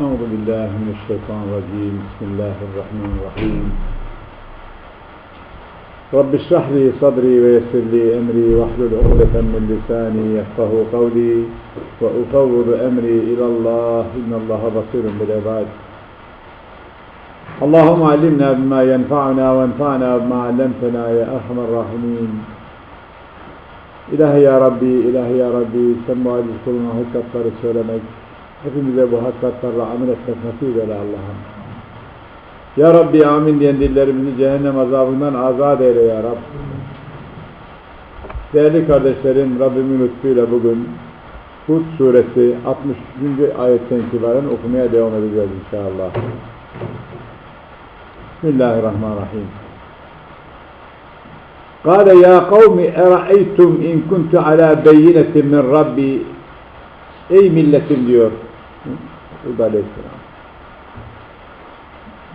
أعوذ بالله من الشيطان الرجيم. بسم الله الرحمن الرحيم. رب اشرح لي صدري ويسر لي أمري واحلل عقدة من لساني يفقه قولي وأفوض أمري إلى الله إن الله بصير بالعباد. اللهم علمنا بما ينفعنا وانفعنا بما علمتنا يا أرحم الراحمين İlahi ya Rabbi, ilahi ya Rabbi, sen muaciz kuluna hakikatları söylemek, hepimize bu hakikatlerle amel etmek nasip eyle Allah'ım. Ya Rabbi amin diyen dillerimizi cehennem azabından azat eyle ya Rabbi. Değerli kardeşlerim, Rabbimin lütfuyla bugün Hud suresi 63. ayetten itibaren okumaya devam edeceğiz inşallah. Bismillahirrahmanirrahim. Kale ya kavmi eraeytum in kuntu ala beyinetin min Rabbi Ey milletim diyor. Hud aleyhisselam.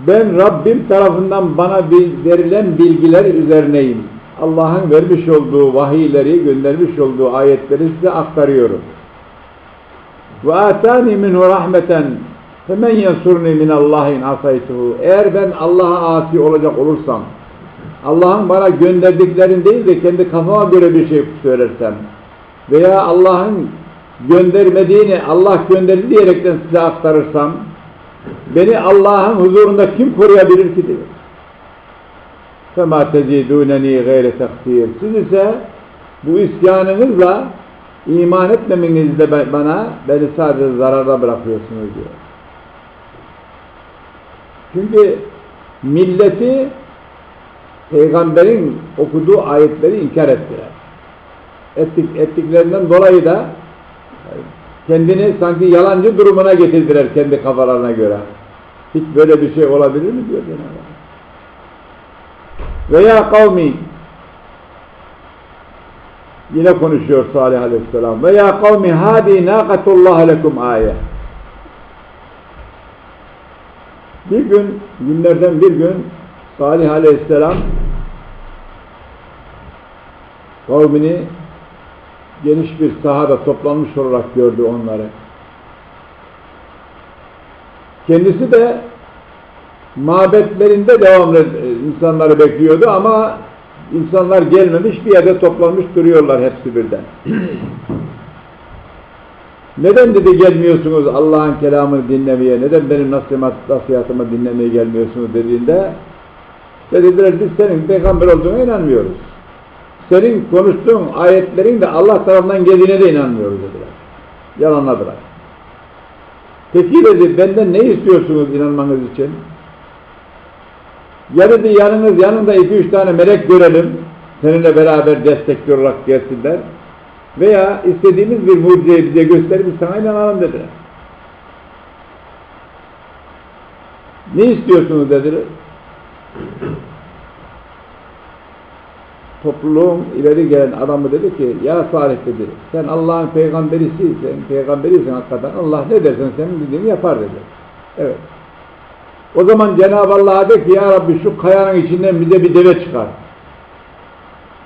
Ben Rabbim tarafından bana verilen bilgiler üzerineyim. Allah'ın vermiş olduğu vahiyleri, göndermiş olduğu ayetleri size aktarıyorum. Ve atani minhu rahmeten femen yansurni min Allahin asaytuhu. Eğer ben Allah'a asi olacak olursam, Allah'ın bana gönderdiklerini değil de kendi kafama göre bir şey söylersem veya Allah'ın göndermediğini Allah gönderdi diyerekten size aktarırsam beni Allah'ın huzurunda kim koruyabilir ki diyor. فَمَا تَزِيدُونَنِي غَيْرَ تَخْتِيرٍ Siz ise bu isyanınızla iman etmemenizle bana beni sadece zararda bırakıyorsunuz diyor. Çünkü milleti peygamberin okuduğu ayetleri inkar ettiler. Ettik, ettiklerinden dolayı da kendini sanki yalancı durumuna getirdiler kendi kafalarına göre. Hiç böyle bir şey olabilir mi diyor Cenab-ı Hak. Veya kavmi yine konuşuyor Salih Aleyhisselam. Veya kavmi hadi nâkatullah lekum ayet. Bir gün, günlerden bir gün Salih Aleyhisselam kavmini geniş bir sahada toplanmış olarak gördü onları. Kendisi de mabetlerinde devamlı insanları bekliyordu ama insanlar gelmemiş bir yerde toplanmış duruyorlar hepsi birden. Neden dedi gelmiyorsunuz Allah'ın kelamını dinlemeye, neden benim nasihat, nasihatımı dinlemeye gelmiyorsunuz dediğinde dediler biz senin peygamber olduğuna inanmıyoruz. Senin konuştuğun ayetlerin de Allah tarafından geldiğine de inanmıyoruz dediler. Yalanladılar. Peki dedi benden ne istiyorsunuz inanmanız için? Ya dedi yanınız yanında iki üç tane melek görelim. Seninle beraber destekli olarak gelsinler. Veya istediğimiz bir mucizeyi bize gösterip sana inanalım dediler. Ne istiyorsunuz dediler. topluluğun ileri gelen adamı dedi ki ya Salih dedi sen Allah'ın peygamberisisin peygamberiysen hakikaten Allah ne dersen senin dediğini yapar dedi. Evet. O zaman Cenab-ı Allah'a de ki ya Rabbi şu kayanın içinden bize bir deve çıkar.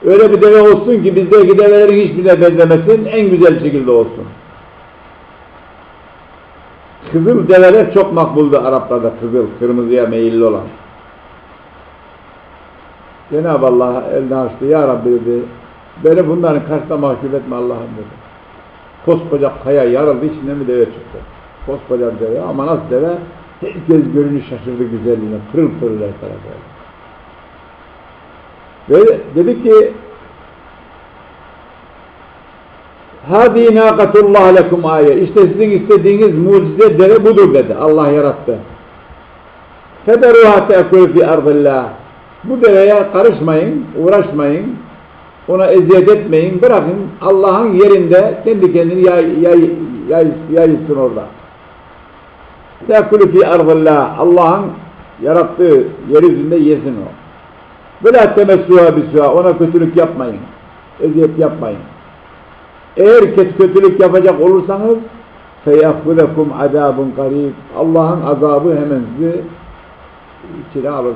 Öyle bir deve olsun ki bizdeki develerin hiçbirine benzemesin en güzel şekilde olsun. Kızıl develer çok makbuldü Araplarda kızıl, kırmızıya meyilli olan. Cenab-ı Allah elini açtı. Ya Rabbi dedi. Beni bunların karşısında mahcup etme Allah'ım dedi. Koskoca kaya yarıldı içinden bir deve çıktı. Koskoca deve ama nasıl deve? Herkes görünü şaşırdı güzelliğine. Pırıl pırıl her tarafı. Ve dedi ki Hadi nâkatullah lekum ayet. İşte sizin istediğiniz mucize deve budur dedi. Allah yarattı. Federuha te'kul fi ardillah. Bu deveye karışmayın, uğraşmayın, ona eziyet etmeyin, bırakın Allah'ın yerinde kendi kendini yay, yay, yay, yayılsın orada. Tekulü fi ardillah, Allah'ın yarattığı yeryüzünde yesin o. Böyle temessuha bissuha, ona kötülük yapmayın, eziyet yapmayın. Eğer kötülük yapacak olursanız feyahfulekum azabun garib. Allah'ın azabı hemen sizi içine alır.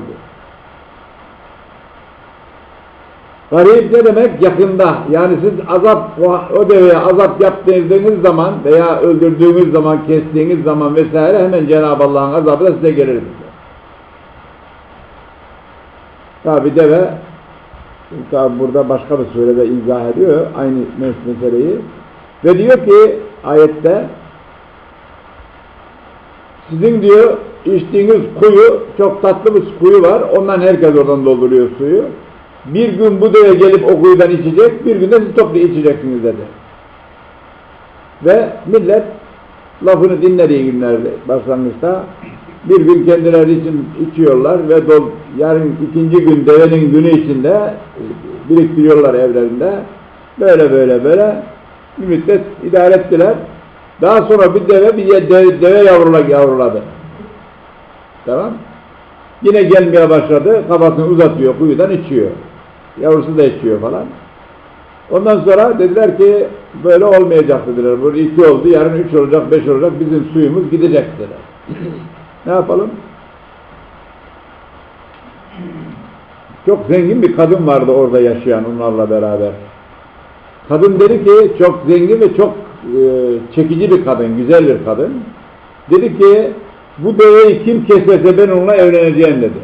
Garip ne demek? Yakında. Yani siz azap, o deveye azap yaptığınız zaman veya öldürdüğünüz zaman, kestiğiniz zaman vesaire hemen Cenab-ı Allah'ın azabı da size gelir. Tabi deve tabi burada başka bir surede izah ediyor aynı mes- meseleyi. Ve diyor ki ayette sizin diyor içtiğiniz kuyu çok tatlı bir kuyu var. Ondan herkes oradan dolduruyor suyu. Bir gün bu deve gelip o kuyudan içecek, bir gün de siz toplu içeceksiniz dedi. Ve millet lafını dinlediği günlerde başlangıçta bir gün kendileri için içiyorlar ve dol, yarın ikinci gün devenin günü içinde e, biriktiriyorlar evlerinde. Böyle böyle böyle bir müddet idare ettiler. Daha sonra bir deve bir deve, deve yavrula- yavruladı. Tamam. Yine gelmeye başladı. Kafasını uzatıyor, kuyudan içiyor. Yavrusu da içiyor falan. Ondan sonra dediler ki böyle olmayacak dediler. Burada iki oldu, yarın üç olacak, beş olacak. Bizim suyumuz gidecek dediler. Ne yapalım? Çok zengin bir kadın vardı orada yaşayan onlarla beraber. Kadın dedi ki çok zengin ve çok e, çekici bir kadın, güzel bir kadın. Dedi ki bu deveyi kim keserse ben onunla evleneceğim dedi.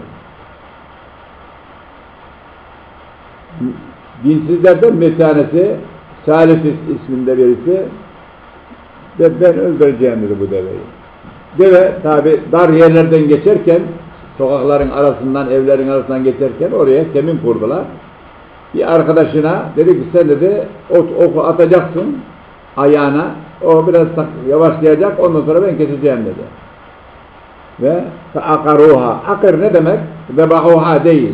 Dinsizlerden bir tanesi Salih isminde birisi ve ben öldüreceğim dedi bu deveyi. Deve tabi dar yerlerden geçerken sokakların arasından evlerin arasından geçerken oraya kemin kurdular. Bir arkadaşına dedi ki sen dedi ot, oku atacaksın ayağına o biraz yavaşlayacak ondan sonra ben keseceğim dedi. Ve akaruha. Akır ne demek? Vebahuha değil.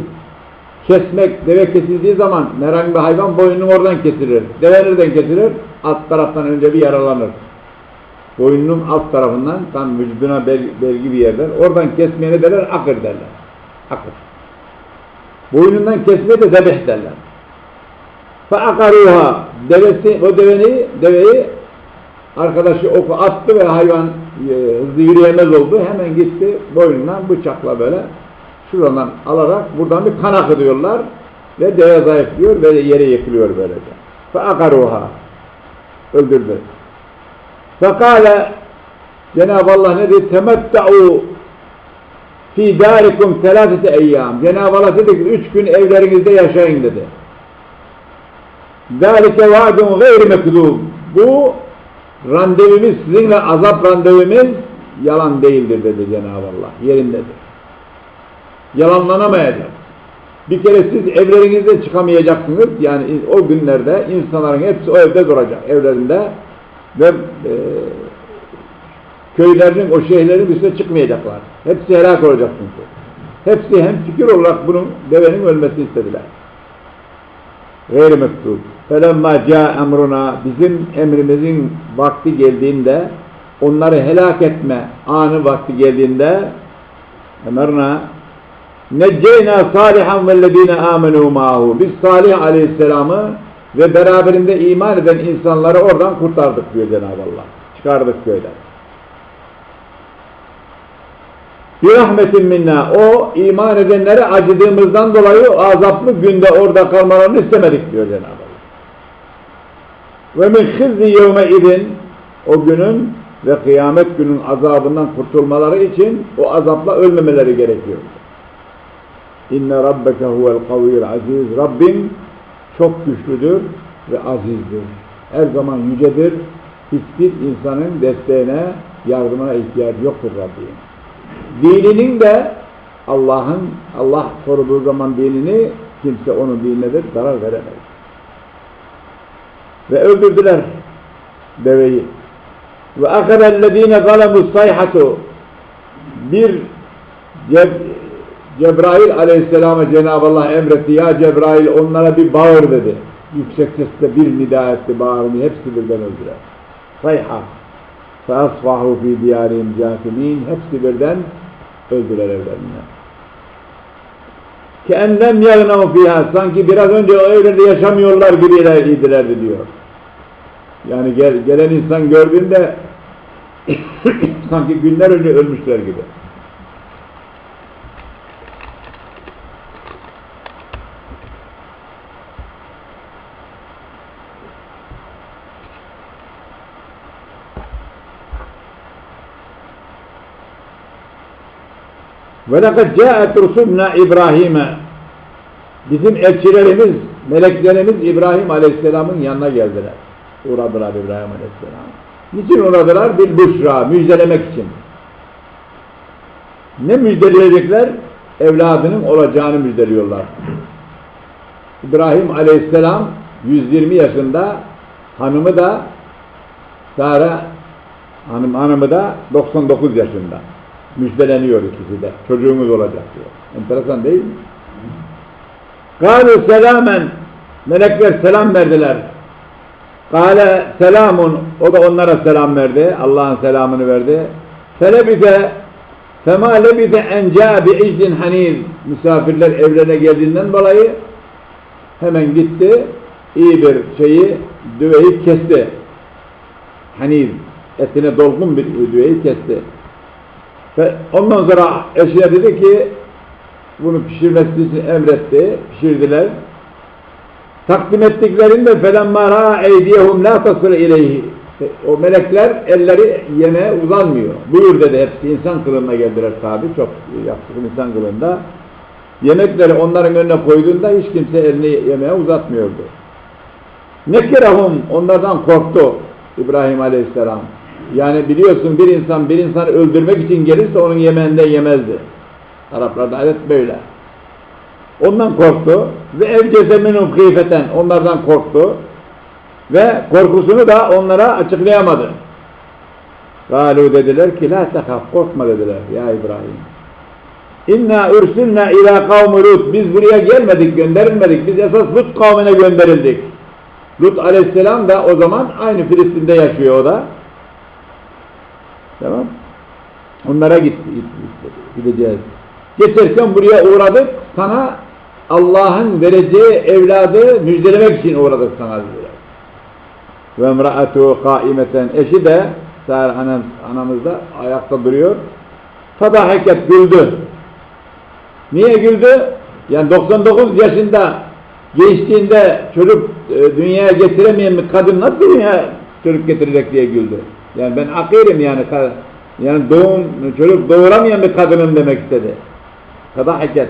Kesmek, deve kesildiği zaman herhangi bir hayvan boynunu oradan kesilir. Deve nereden kesilir? Alt taraftan önce bir yaralanır Boynunun alt tarafından tam vücuduna bel, belgi bir yerden. Oradan kesmeyene derler akır derler. Akır. Boynundan kesmeye de zebih derler. فَاَقَرُوهَا Devesi, o deveni, deveyi arkadaşı oku attı ve hayvan e, hızlı yürüyemez oldu. Hemen gitti boynundan bıçakla böyle şuradan alarak buradan bir kan akıtıyorlar ve deve zayıflıyor ve yere yıkılıyor böylece. فَاَقَرُوهَا Öldürdü. Fekale Cenab-ı Allah ne dedi? Temetta'u fi darikum telatete eyyam. Cenab-ı Allah dedi ki üç gün evlerinizde yaşayın dedi. Zalike vaadun gayri mekzub. Bu randevumuz sizinle azap randevumuz yalan değildir dedi Cenab-ı Allah. Yerindedir. Yalanlanamayacak. Bir kere siz evlerinizde çıkamayacaksınız. Yani o günlerde insanların hepsi o evde duracak. Evlerinde ve e, köylerinin, o şehirlerin üstüne çıkmayacaklar. Hepsi helak olacak çünkü. Hepsi hem fikir olarak bunun devenin ölmesini istediler. Gayri mektub. Felemma ca emruna bizim emrimizin vakti geldiğinde onları helak etme anı vakti geldiğinde emerna necceyna salihan vellezine amenu ma'hu biz Salih aleyhisselamı ve beraberinde iman eden insanları oradan kurtardık diyor Cenab-ı Allah. Çıkardık köyden. Bir rahmetin minna. O iman edenlere acıdığımızdan dolayı azaplı günde orada kalmalarını istemedik diyor Cenab-ı Allah. Ve min hizzi yevme idin o günün ve kıyamet günün azabından kurtulmaları için o azapla ölmemeleri gerekiyor. İnne rabbeke huvel kaviyyul aziz. Rabbin çok güçlüdür ve azizdir. Her zaman yücedir. Hiçbir insanın desteğine, yardımına ihtiyacı yoktur Rabbim. Dininin de Allah'ın Allah koruduğu zaman dinini kimse onun dinine zarar veremez. Ve öldürdüler deveyi. Ve akabellezine zalemus sayhatu bir Cebrail aleyhisselama Cenab-ı Allah emretti. Ya Cebrail onlara bir bağır dedi. Yüksek sesle bir nida etti bağırını. Hepsi birden öldüler. Sayha. Feasfahu fi diyarim casimin. Hepsi birden öldüler evlerine. Keennem yagnav fiha. Sanki biraz önce o evlerde yaşamıyorlar gibilerdi diyor. Yani gel, gelen insan gördüğünde sanki günler önce ölmüşler gibi. Ve lekad câet rusulna İbrahim'e Bizim elçilerimiz, meleklerimiz İbrahim Aleyhisselam'ın yanına geldiler. Uğradılar İbrahim Aleyhisselam. Niçin uğradılar? Bir büşra, müjdelemek için. Ne müjdeleyecekler? Evladının olacağını müjdeliyorlar. İbrahim Aleyhisselam 120 yaşında, hanımı da Sara hanım, hanımı da 99 yaşında. Müjdeleniyor ikisi de. Çocuğumuz olacak diyor. Enteresan değil mi? Kâlu selamen Melekler selam verdiler. Kâle selamun O da onlara selam verdi. Allah'ın selamını verdi. Felebise Fema lebise en câ bi'icdin haniz Misafirler evlerine geldiğinden dolayı hemen gitti. iyi bir şeyi düveyi kesti. Haniz etine dolgun bir düveyi kesti. Ve ondan sonra eşine dedi ki bunu pişirmesi için emretti. Pişirdiler. Takdim ettiklerinde felemma ra eydiyehum la tasır ileyhi. O melekler elleri yemeğe uzanmıyor. Buyur dedi hepsi insan kılığına geldiler tabi. Çok yakışıklı insan kılığında. Yemekleri onların önüne koyduğunda hiç kimse elini yemeğe uzatmıyordu. Nekirahum onlardan korktu İbrahim Aleyhisselam. Yani biliyorsun bir insan bir insanı öldürmek için gelirse onun yemeğinden yemezdi. Araplarda adet böyle. Ondan korktu ve evcese minum kıyfeten onlardan korktu ve korkusunu da onlara açıklayamadı. Galu dediler ki la tekaf korkma dediler ya İbrahim. İnna ürsilna ila kavmi Lut. Biz buraya gelmedik, gönderilmedik. Biz esas Lut kavmine gönderildik. Lut aleyhisselam da o zaman aynı Filistin'de yaşıyor o da. Tamam. Onlara gitti, gideceğiz. Geçerken buraya uğradık. Sana Allah'ın vereceği evladı müjdelemek için uğradık sana. Ve emra'atu kaimeten. Eşi de Sâr anam, anamız da ayakta duruyor. Fadahaket güldü. Niye güldü? Yani 99 yaşında gençliğinde çocuk e, dünyaya getiremeyen bir kadın nasıl dünyaya çocuk getirecek diye güldü. Yani ben akirim yani yani doğum çocuk doğuramayan bir kadının demek istedi. Fadahaket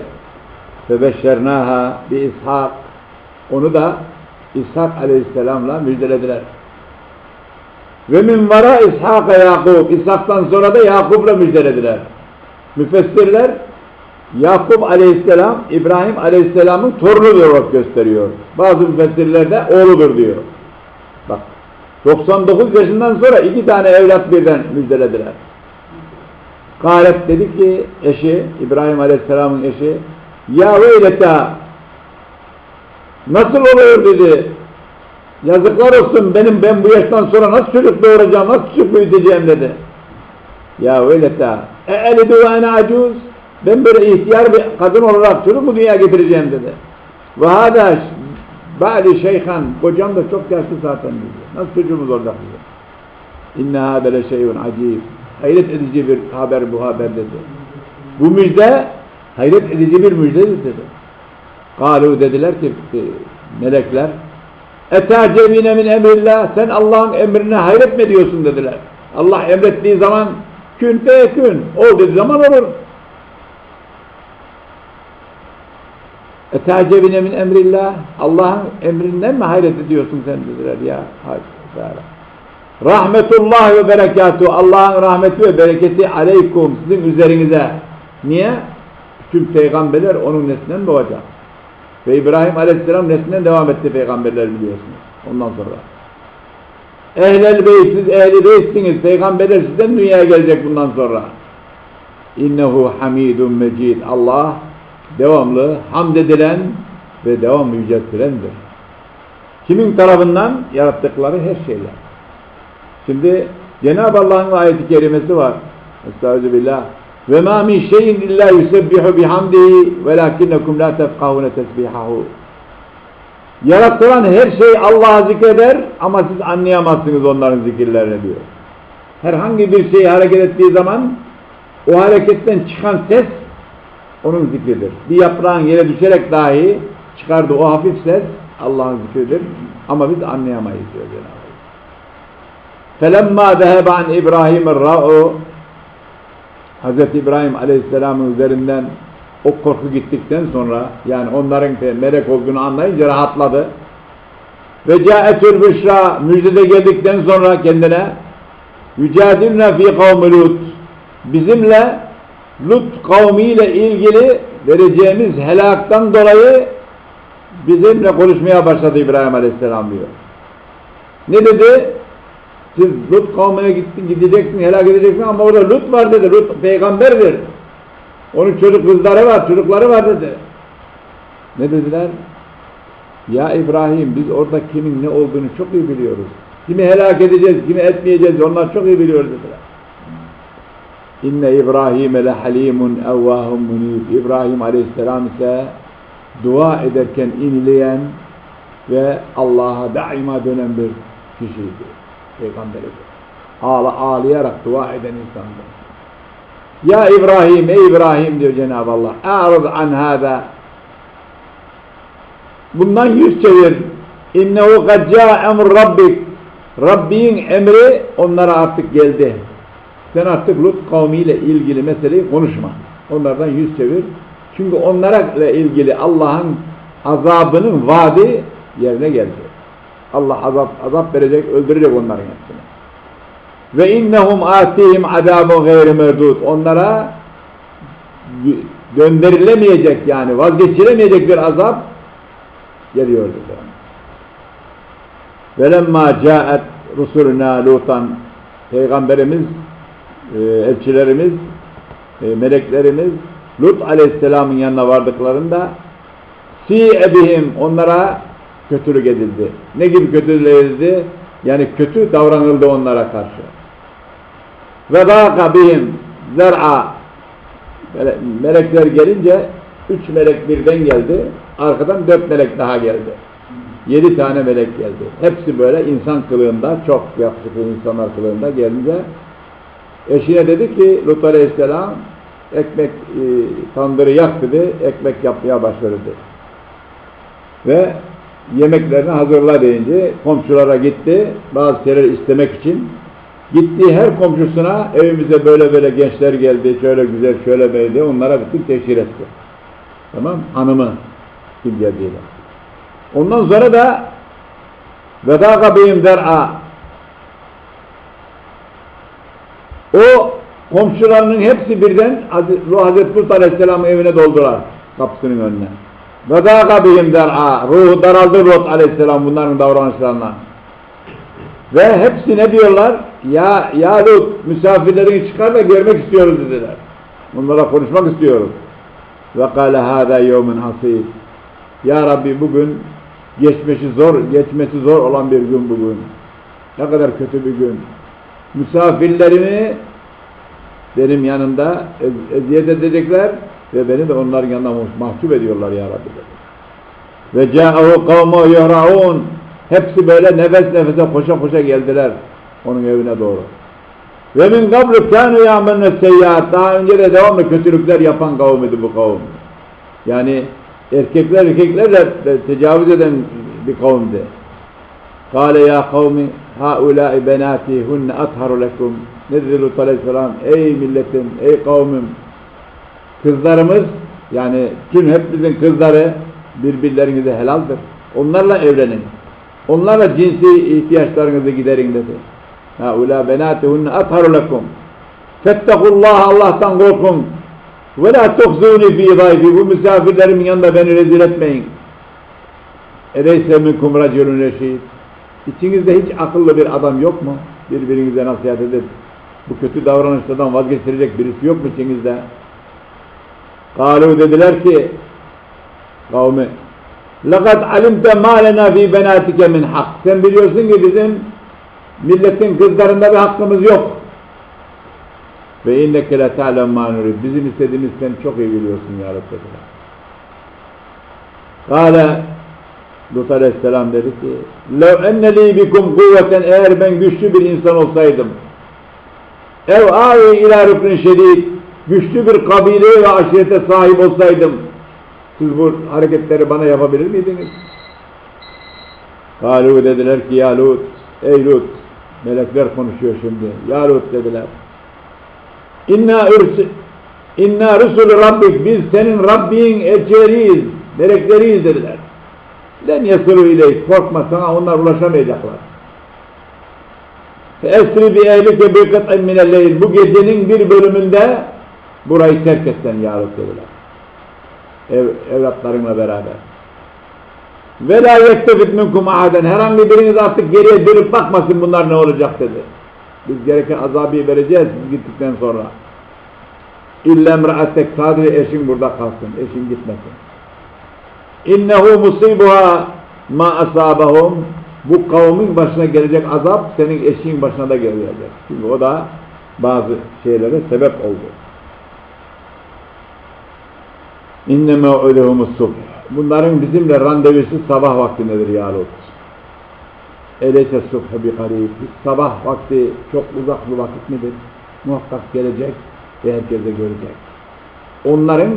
febeşşernâhâ bi ishak onu da İshak aleyhisselamla müjdelediler. Ve min vara İshak'a Yakub. İshak'tan sonra da Yakub'la müjdelediler. Müfessirler Yakup aleyhisselam İbrahim aleyhisselamın torunu olarak gösteriyor. Bazı müfessirlerde oğludur diyor. Bak 99 yaşından sonra iki tane evlat birden müjdelediler. Galet dedi ki eşi İbrahim aleyhisselamın eşi ya veyleta nasıl oluyor? dedi. Yazıklar olsun benim ben bu yaştan sonra nasıl çocuk doğuracağım nasıl çocuk büyüteceğim? dedi. Ya veyleta e elidu ve ene acuz ben böyle ihtiyar bir kadın olarak çocuk mu dünyaya getireceğim? dedi. Ve hâdâ ba'li şeyhan kocam da çok yaşlı zaten dedi nasıl çocuğumuz olacak dedi inne hâbe le şeyun acib. Hayret edici bir haber bu haber dedi. Bu müjde hayret edici bir müjdedir dedi. Kalu dediler ki melekler Etacemine min emrillah sen Allah'ın emrine hayret mi ediyorsun? dediler. Allah emrettiği zaman kün feyekün ol dediği zaman olur. Etacemine min emrillah Allah'ın emrinden mi hayret ediyorsun sen dediler ya. Hayır. Rahmetullah ve berekatuhu Allah'ın rahmeti ve bereketi aleykum sizin üzerinize. Niye? Bütün peygamberler onun neslinden doğacak. Ve İbrahim Aleyhisselam neslinden devam etti peygamberler biliyorsunuz. Ondan sonra. Ehlel beyt siz ehli beytsiniz. Peygamberler sizden dünyaya gelecek bundan sonra. İnnehu hamidun mecid. Allah devamlı hamd edilen ve devamlı yüceltilendir. Kimin tarafından? Yarattıkları her şeyler. Şimdi Cenab-ı Allah'ın ayeti kerimesi var. Estağfirullah. Ve ma min şeyin illa yusebbihu bihamdihi velakinnekum la tefkahune tesbihahu. Yaratılan her şey Allah'a zikreder ama siz anlayamazsınız onların zikirlerini diyor. Herhangi bir şey hareket ettiği zaman o hareketten çıkan ses onun zikridir. Bir yaprağın yere düşerek dahi çıkardığı o hafif ses Allah'ın zikridir ama biz anlayamayız diyor Cenab-ı Hak. فَلَمَّا ذَهَبَ عَنْ إِبْرَاهِيمَ الرَّاءُ Hz. İbrahim Aleyhisselam'ın üzerinden o korku gittikten sonra yani onların de melek olduğunu anlayınca rahatladı. Ve caetül büşra müjdede geldikten sonra kendine yücadilne fi kavmi Lut bizimle Lut kavmiyle ilgili vereceğimiz helaktan dolayı bizimle konuşmaya başladı İbrahim Aleyhisselam diyor. Ne dedi? Siz Lut kavmine gittin, gideceksin, helak edeceksin ama orada Lut var dedi. Lut peygamberdir. Onun çocuk kızları var, çocukları var dedi. Ne dediler? Ya İbrahim biz orada kimin ne olduğunu çok iyi biliyoruz. Kimi helak edeceğiz, kimi etmeyeceğiz onlar çok iyi biliyoruz dediler. İnne İbrahim le halimun evvahum munib. İbrahim Aleyhisselam ise dua ederken inileyen ve Allah'a daima dönen bir kişiydi. Peygamberi. Ağla, ağlayarak dua eden insandı. Ya İbrahim, ey İbrahim diyor Cenab-ı Allah. A'rız an hâzâ. Bundan yüz çevir. İnnehu kad câ emr rabbik. Rabbin emri onlara artık geldi. Sen artık Lut kavmiyle ilgili meseleyi konuşma. Onlardan yüz çevir. Çünkü onlara ilgili Allah'ın azabının vaadi yerine geldi. Allah azap azap verecek, öldürecek onların hepsini. Ve innehum atihim azabun gayri merdud. Onlara gönderilemeyecek yani vazgeçilemeyecek bir azap geliyordu. Velemma caet rusuluna lutan Peygamberimiz, e, elçilerimiz, e, meleklerimiz Lut aleyhisselamın yanına vardıklarında si ebihim onlara kötülük edildi. Ne gibi kötülük edildi? Yani kötü davranıldı onlara karşı. Ve dâka bihim zer'a melekler gelince üç melek birden geldi. Arkadan dört melek daha geldi. Yedi tane melek geldi. Hepsi böyle insan kılığında, çok yakışıklı insanlar kılığında gelince eşine dedi ki Lut Aleyhisselam ekmek e, tandırı yak dedi, ekmek yapmaya başladı. Ve yemeklerini hazırla deyince komşulara gitti bazı şeyler istemek için. Gittiği her komşusuna evimize böyle böyle gençler geldi, şöyle güzel, şöyle böyle onlara bütün teşhir etti. Tamam Hanımı kim geldiğiyle. Ondan sonra da vedâka beyim der'a o komşularının hepsi birden Hazreti Lut Aleyhisselam'ın evine doldular kapısının önüne. Vedâka bihim der'a ruhu daraldı Lut Aleyhisselam bunların davranışlarına. Ve hepsi ne diyorlar? Ya, ya Lut misafirlerini çıkar da görmek istiyoruz dediler. Bunlara konuşmak istiyoruz. Ve kâle hâdâ yevmin hasîd. Ya Rabbi bugün geçmesi zor, geçmesi zor olan bir gün bugün. Ne kadar kötü bir gün. Misafirlerimi benim yanımda ez eziyet edecekler ve beni de onların yanında mahcup ediyorlar ya Rabbi dedi. Ve câ'ahu kavmu yuhra'un Hepsi böyle nefes nefese koşa koşa geldiler onun evine doğru. Ve min kablu kânu yâmenü seyyât daha önce de devamlı kötülükler yapan kavim idi bu kavim. Yani erkekler erkeklerle tecavüz eden bir kavimdi. Kale ya kavmi haulâi benâti hunne atharu lekum ne dedi Lut Aleyhisselam ey milletim ey kavmim kızlarımız yani tüm hepimizin kızları birbirlerinize helaldir. Onlarla evlenin. Onlarla cinsi ihtiyaçlarınızı giderin dedi. Haulâ benâtihunne atharu lekum. Fettekullaha Allah'tan korkun. Ve la tuhzûni fî zayfi. Bu misafirlerimin yanında beni rezil etmeyin. Eleyse minkum racülün reşid. İçinizde hiç akıllı bir adam yok mu? Birbirinize nasihat edip bu kötü davranışlardan vazgeçirecek birisi yok mu içinizde? Kalu dediler ki kavmi لَقَدْ عَلِمْتَ مَا لَنَا ف۪ي بَنَاتِكَ مِنْ hak. Sen biliyorsun ki bizim milletin kızlarında bir hakkımız yok. Ve inneke le ta'lem ma nurid. Bizim istediğimiz sen çok iyi biliyorsun ya Rabbi. Kale Lut Aleyhisselam dedi ki لَوْ اَنَّ لِي بِكُمْ kuvveten Eğer ben güçlü bir insan olsaydım ev avi ila rükün şedid güçlü bir kabile ve aşirete sahip olsaydım siz bu hareketleri bana yapabilir miydiniz? Kalu dediler ki ya Lut, ey Lut, melekler konuşuyor şimdi. Ya Lut dediler. İnna ürsi İnna Resulü Rabbik biz senin Rabbin elçileriyiz, melekleriyiz dediler. Len yasıru ileyk. Korkma sana onlar ulaşamayacaklar. Esri bi ehlike bi kıt'in minelleyl. Bu gecenin bir bölümünde burayı terk etsen ya Resulullah. Ev, evlatlarınla beraber. Ve la yektefit minkum ahaden. Herhangi biriniz artık geriye dönüp bakmasın bunlar ne olacak dedi. Biz gereken azabı vereceğiz siz gittikten sonra. İlla emra'atek sadece eşin burada kalsın. Eşin gitmesin. İnnehu musibuha ma asabahum bu kavmin başına gelecek azap senin eşin başına da gelecek. Çünkü o da bazı şeylere sebep oldu. İnneme ölehumus subh. Bunların bizimle randevusu sabah vaktindedir ya Lut. Eleyse subh bi karib. Sabah vakti çok uzak bir vakit midir? Muhakkak gelecek ve herkese görecek. Onların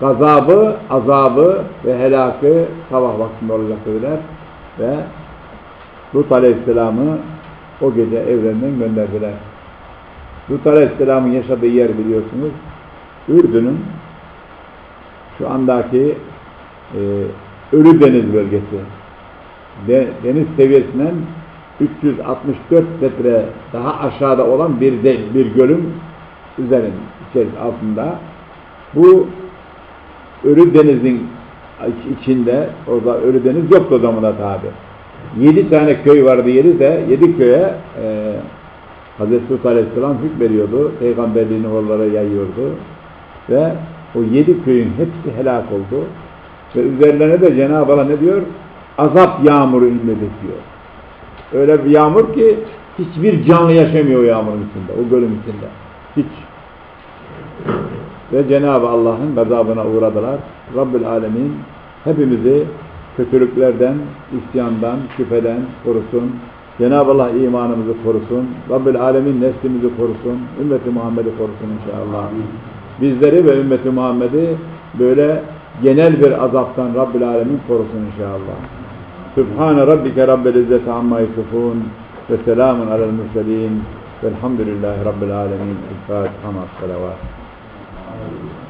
gazabı, azabı ve helakı sabah vaktinde olacak dediler ve Lut Aleyhisselam'ı o gece evrenden gönderdiler. Lut Aleyhisselam'ın yaşadığı yer biliyorsunuz Ürdün'ün şu andaki e, Ölü Deniz bölgesi. De, deniz seviyesinden 364 metre daha aşağıda olan bir de, bir gölün üzerinde, içerisinde altında bu Ölü Deniz'in içinde, orada Ölü Deniz yoktu o zamanda tabi. Yedi tane köy vardı yedi de, yedi köye e, Hazreti Lut Aleyhisselam hükmediyordu, peygamberliğini oralara yayıyordu ve o yedi köyün hepsi helak oldu ve üzerlerine de Cenab-ı Allah ne diyor? Azap yağmuru inmedi diyor. Öyle bir yağmur ki hiçbir canlı yaşamıyor o yağmurun içinde, o gölün içinde. Hiç. Ve Cenab-ı Allah'ın gazabına uğradılar. Rabbül Alemin hepimizi kötülüklerden, isyandan, şüpheden korusun. Cenab-ı Allah imanımızı korusun. Rabbül Alemin neslimizi korusun. Ümmeti Muhammed'i korusun inşallah. Bizleri ve ümmeti Muhammed'i böyle genel bir azaptan Rabbül Alemin korusun inşallah. Sübhane Rabbike Rabbil İzzeti Amma Yusufun ve selamun alel mürselin velhamdülillahi Rabbil Alemin. El-Fatiha ma'as Hallelujah.